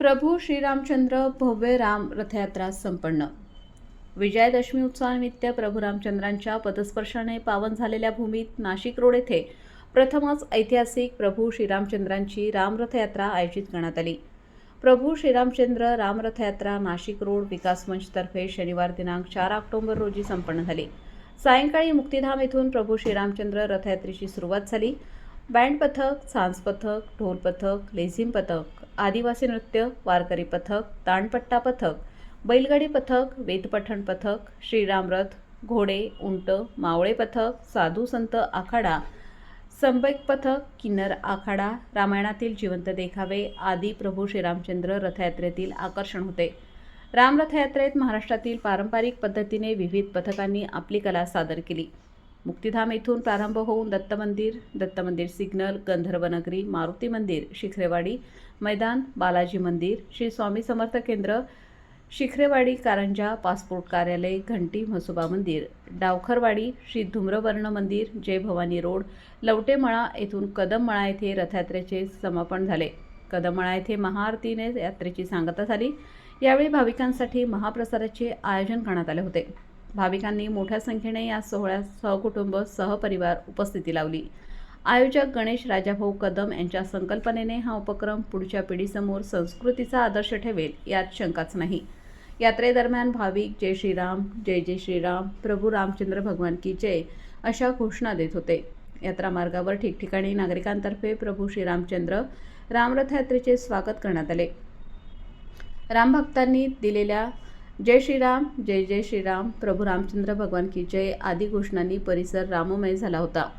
प्रभू श्रीरामचंद्र भव्य राम रथयात्रा संपन्न. विजयादशमी उत्सवानिमित्त प्रभू रामचंद्रांच्या पदस्पर्शाने पावन झालेल्या भूमीत नाशिक रोड येथे प्रथमच ऐतिहासिक प्रभू श्रीरामचंद्रांची रामरथयात्रा आयोजित करण्यात आली. प्रभू श्रीरामचंद्र रामरथयात्रा नाशिक रोड विकास मंचतर्फे शनिवार दिनांक चार ऑक्टोबर रोजी संपन्न झाली. सायंकाळी मुक्तिधाम येथून प्रभू श्रीरामचंद्र रथयात्रेची सुरुवात झाली. बँड पथक सांज पथक ढोल पथक लेझिम पथक आदिवासी नृत्य वारकरी पथक ताणपट्टा पथक बैलगाडी पथक वेदपठण पथक श्रीरामरथ घोडे उंट मावळे पथक साधू संत आखाडा संबैक पथक किन्नर आखाडा रामायणातील जिवंत देखावे आदी प्रभू श्रीरामचंद्र रथयात्रेतील आकर्षण होते. रामरथयात्रेत महाराष्ट्रातील पारंपरिक पद्धतीने विविध पथकांनी आपली कला सादर केली. मुक्तिधाम येथून प्रारंभ होऊन दत्त मंदिर दत्त मंदिर सिग्नल गंधर्वनगरी मारुती मंदिर शिखरेवाडी मैदान बालाजी मंदिर श्री स्वामी समर्थ केंद्र शिखरेवाडी कारंजा पासपोर्ट कार्यालय घंटी म्हसोबा मंदिर डावखरवाडी श्री धूम्रवर्ण मंदिर जय भवानी रोड लवटेमळा येथून कदममळा येथे रथयात्रेचे समापन झाले. कदममळा येथे महाआरतीने यात्रेची सांगता झाली. यावेळी भाविकांसाठी महाप्रसादाचे आयोजन करण्यात आले होते. भाविकांनी मोठ्या संख्येने या सोहळ्यात सहकुटुंब सहपरिवार उपस्थिती लावली. आयोजक गणेश राजाभाऊ कदम यांच्या संकल्पनेने हा उपक्रम पुढच्या पिढीसमोर संस्कृतीचा आदर्श ठेवेल यात शंकाच नाही. यात्रेदरम्यान भाविक जय श्रीराम जय जय श्रीराम प्रभू रामचंद्र भगवान की जय अशा घोषणा देत होते. यात्रा मार्गावर ठिकठिकाणी नागरिकांतर्फे प्रभू श्रीरामचंद्र रामरथयात्रेचे स्वागत करण्यात आले. रामभक्तांनी दिलेल्या जय श्रीराम जय जय श्रीराम. प्रभू रामचंद्र भगवान की जय. आदी घोषणांनी परिसर राममय झाला होता.